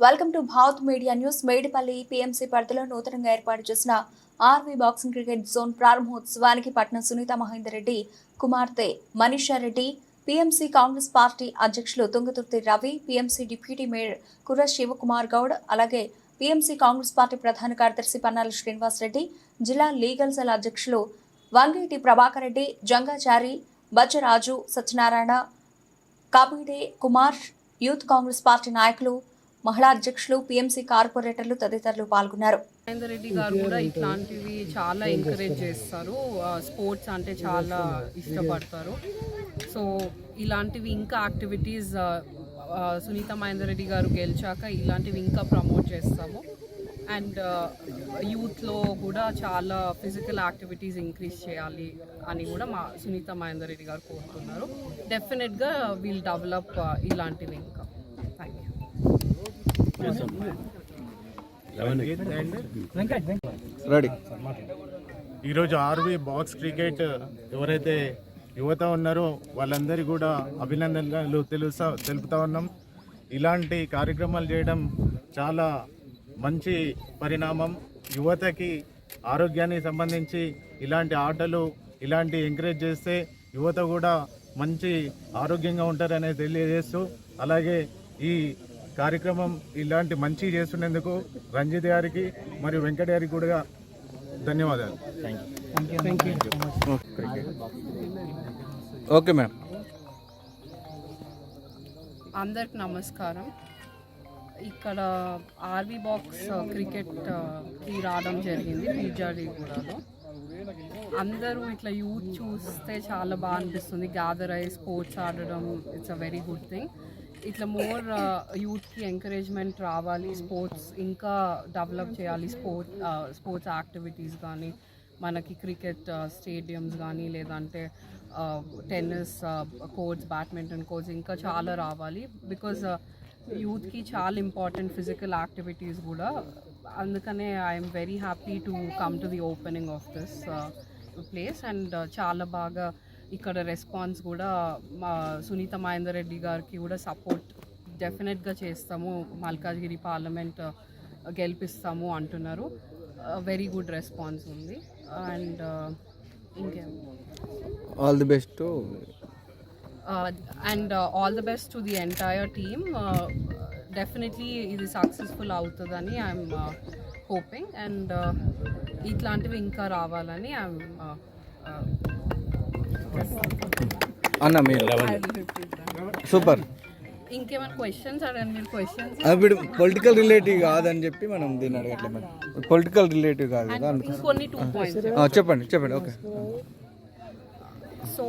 Welcome to Bharat media news. Medipalli PMC పరిధిలో నూతనంగా ఏర్పాటు చేసిన ఆర్వీ బాక్సింగ్ క్రికెట్ జోన్ ప్రారంభోత్సవానికి పట్నం సునీత మహేందర్ రెడ్డి కుమార్తె Manisha Reddy PMC Congress party అధ్యక్షులు Tungaturthi Ravi PMC deputy mayor Kurra Shivakumar Goud అలాగే పీఎంసీ కాంగ్రెస్ పార్టీ ప్రధాన కార్యదర్శి పన్నాల శ్రీనివాస్ రెడ్డి జిల్లా లీగల్ సెల్ అధ్యక్షులు Vangeti Prabhakar Reddy Jangachari Bachcharaju Satyanarayana Kapide Kumar youth Congress party నాయకులు మహిళా అధ్యక్షులు పీఎంసీ కార్పొరేటర్లు తదితరులు పాల్గొన్నారు. మహేందర్ రెడ్డి గారు కూడా ఇట్లాంటివి చాలా ఎంకరేజ్ చేస్తారు. స్పోర్ట్స్ అంటే చాలా ఇష్టపడతారు. సో ఇలాంటివి ఇంకా యాక్టివిటీస్ సునీత మహేందర్ రెడ్డి గారు గెలిచాక ఇలాంటివి ఇంకా ప్రమోట్ చేస్తాము. అండ్ యూత్లో కూడా చాలా ఫిజికల్ యాక్టివిటీస్ ఇంక్రీజ్ చేయాలి అని కూడా మా సునీత మహేందర్ రెడ్డి గారు కోరుతున్నారు. డెఫినెట్గా వీల్ డెవలప్ ఇలాంటివి ఇంకా. రెడీ. ఈరోజు ఆర్వీ బాక్స్ క్రికెట్ ఎవరైతే యువత ఉన్నారో వాళ్ళందరికీ కూడా అభినందనలు తెలుసా తెలుపుతా ఉన్నాం. ఇలాంటి కార్యక్రమాలు చేయడం చాలా మంచి పరిణామం. యువతకి ఆరోగ్యానికి సంబంధించి ఇలాంటి ఆటలు ఇలాంటి ఎంకరేజ్ చేస్తే యువత కూడా మంచి ఆరోగ్యంగా ఉంటారనే తెలియజేస్తూ అలాగే ఈ కార్యక్రమం ఇలాంటి మంచి చేస్తున్నందుకు రంజిత్ గారికి మరియు వెంకట గారికి కూడా ధన్యవాదాలు. ఓకే మేడం అందరికి నమస్కారం. ఇక్కడ ఆర్వీ బాక్స్ క్రికెట్కి రావడం జరిగింది పీజాడిగూడలో అందరూ ఇట్లా యూత్ చూస్తే చాలా బాగా అనిపిస్తుంది. గ్యాదర్ అయ్యి స్పోర్ట్స్ ఆడడం it's a very good thing ఇట్లా మోర్ యూత్కి ఎంకరేజ్మెంట్ రావాలి స్పోర్ట్స్ ఇంకా డెవలప్ చేయాలి స్పోర్ట్ స్పోర్ట్స్ యాక్టివిటీస్ కానీ మనకి క్రికెట్ స్టేడియమ్స్ కానీ లేదంటే టెన్నిస్ కోర్ట్స్ బ్యాడ్మింటన్ కోర్ట్స్ ఇంకా చాలా రావాలి. బికాజ్ యూత్కి uh, చాలా ఇంపార్టెంట్ ఫిజికల్ యాక్టివిటీస్ కూడా. అందుకనే I'm very happy to come to the opening of this place and చాలా బాగా ఇక్కడ రెస్పాన్స్ కూడా మా సునీత మహేందర్ రెడ్డి గారికి కూడా సపోర్ట్ డెఫినెట్గా చేస్తాము. మల్కాజ్గిరి పార్లమెంట్ గెలిపిస్తాము అంటున్నారు. వెరీ గుడ్ రెస్పాన్స్ ఉంది. అండ్ ఇంకేం? All the best and all the best to the entire team definitely ఇది సక్సెస్ఫుల్ అవుతుందని ఐఎమ్ హోపింగ్ అండ్ ఇట్లాంటివి ఇంకా రావాలని ఐఎమ్ అన్న మీరు. సూపర్. ఇంకేమైనా క్వశ్చన్స్ అడగండి మీరు క్వశ్చన్స్ ఇప్పుడు పొలిటికల్ రిలేటివ్ కాదని చెప్పి మనం దీన్ని అడగట్లేదు మేడం పొలిటికల్ రిలేటివ్ కాదు కదా టూ పాయింట్స్ చెప్పండి చెప్పండి ఓకే. సో